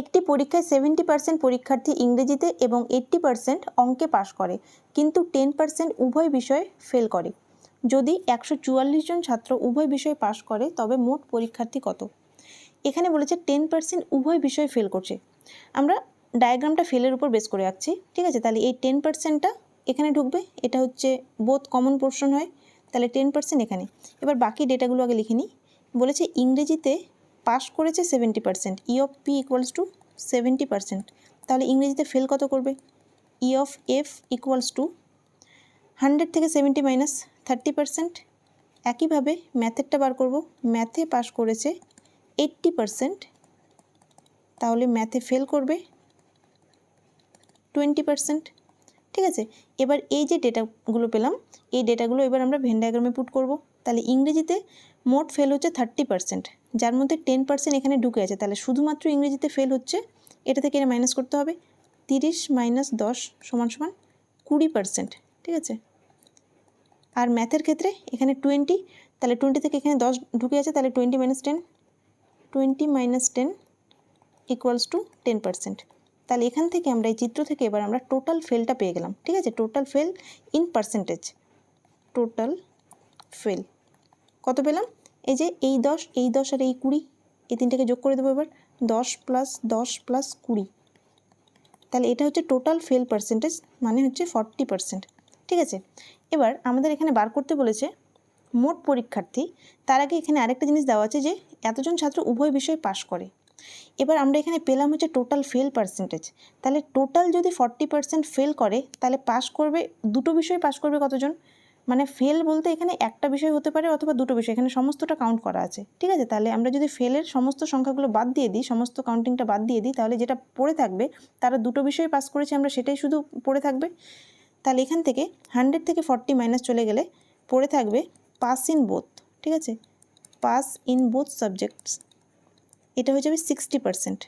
একটি পরীক্ষায় seventy percent পরীক্ষার্থী ইংরেজিতে এবং এইট্টি পার্সেন্ট অঙ্কে পাশ করে, কিন্তু টেন পার্সেন্ট উভয় বিষয়ে ফেল করে। যদি একশো চুয়াল্লিশ জন ছাত্র উভয় বিষয়ে পাশ করে, তবে মোট পরীক্ষার্থী কত? এখানে বলেছে টেন পার্সেন্ট উভয় বিষয়ে ফেল করছে। আমরা ডায়াগ্রামটা ফেলের উপর বেস করে আঁকছি, ঠিক আছে? তাহলে এই টেন পার্সেন্টটা এখানে ঢুকবে, এটা হচ্ছে বোধ কমন পোর্শন হয়, তাহলে টেন পার্সেন্ট এখানে। এবার বাকি ডেটাগুলো আগে লিখে নিই। বলেছে ইংরেজিতে পাস করেছে seventy percent E of P equals to seventy percent তাহলে ইংরেজিতে ফেল কত করবে? E of F equals to hundred থেকে সেভেন্টি মাইনাস থার্টি পার্সেন্ট একইভাবে ম্যাথেরটা বার করব। ম্যাথে পাস করেছে এইট্টি পার্সেন্ট তাহলে ম্যাথে ফেল করবে টোয়েন্টি পার্সেন্ট ঠিক আছে? এবার এই যে ডেটাগুলো পেলাম, এই ডেটাগুলো এবার আমরা ভেন ডায়াগ্রামে পুট করব। তাহলে ইংরেজিতে মোট ফেল হচ্ছে থার্টি পার্সেন্ট যার মধ্যে টেন পার্সেন্ট এখানে ঢুকে আছে। তাহলে শুধুমাত্র ইংরেজিতে ফেল হচ্ছে, এটা থেকে এটা মাইনাস করতে হবে। তিরিশ মাইনাস দশ সমান সমান কুড়ি পার্সেন্ট ঠিক আছে? আর ম্যাথের ক্ষেত্রে এখানে টোয়েন্টি তাহলে টোয়েন্টি থেকে এখানে দশ ঢুকে আছে, তাহলে twenty minus ten twenty minus ten equals to ten percent তাহলে এখান থেকে আমরা এই চিত্র থেকে এবার আমরা টোটাল ফেলটা পেয়ে গেলাম, ঠিক আছে? Total fail in percentage total fail কত পেলাম? এই যে এই দশ এই দশ আর এই কুড়ি, এই তিনটাকে যোগ করে দেবো এবার, দশ প্লাস দশ প্লাস কুড়ি। তাহলে এটা হচ্ছে টোটাল ফেল পার্সেন্টেজ মানে হচ্ছে ফর্টি পার্সেন্ট ঠিক আছে? এবার আমাদের এখানে বার করতে বলেছে মোট পরীক্ষার্থী, তার আগে এখানে আরেকটা জিনিস দেওয়া আছে যে, এতজন ছাত্র উভয় বিষয়ে পাশ করে। এবার আমরা এখানে পেলাম হচ্ছে টোটাল ফেল পার্সেন্টেজ তাহলে টোটাল যদি ফর্টি পার্সেন্ট ফেল করে, তাহলে পাস করবে, দুটো বিষয় পাস করবে কতজন? মানে ফেল বলতে এখানে একটা বিষয় হতে পারে অথবা দুটো বিষয়, এখানে সমস্তটা কাউন্ট করা আছে, ঠিক আছে? তাহলে আমরা যদি ফেলের সমস্ত সংখ্যাগুলো বাদ দিয়ে দিই, সমস্ত কাউন্টিংটা বাদ দিয়ে দিই, তাহলে যেটা পড়ে থাকবে, তারা দুটো বিষয় পাস করেছে আমরা সেটাই শুধু পড়ে থাকবে। তাহলে এখান থেকে হান্ড্রেড থেকে ফর্টি মাইনাস চলে গেলে পড়ে থাকবে পাস ইন বোথ ঠিক আছে? পাস ইন বোথ সাবজেক্টস এটা হয়ে যাবে সিক্সটি পার্সেন্ট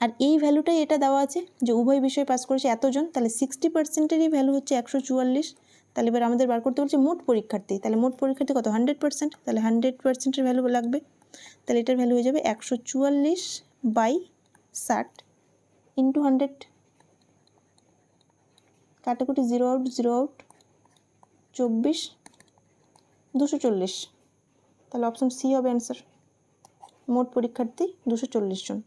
আর এই ভ্যালুটাই এটা দেওয়া আছে যে উভয় বিষয় পাস করেছে এতজন, তাহলে সিক্সটি পার্সেন্টেরই ভ্যালু হচ্ছে একশো চুয়াল্লিশ। তাহলে এবার আমাদের বার করতে বলছে মোট পরীক্ষার্থী, তাহলে মোট পরীক্ষার্থী কত? হান্ড্রেড পার্সেন্ট তাহলে হান্ড্রেড পার্সেন্টের ভ্যালু লাগবে। তাহলে এটার ভ্যালু হয়ে যাবে একশো চুয়াল্লিশ বাই ষাট ইন্টু হান্ড্রেড কাটাকুটি জিরো আউট জিরো আউট চব্বিশ, দুশো চল্লিশ। তাহলে অপশন সি হবে অ্যান্সার মোট পরীক্ষার্থী দুশো জন।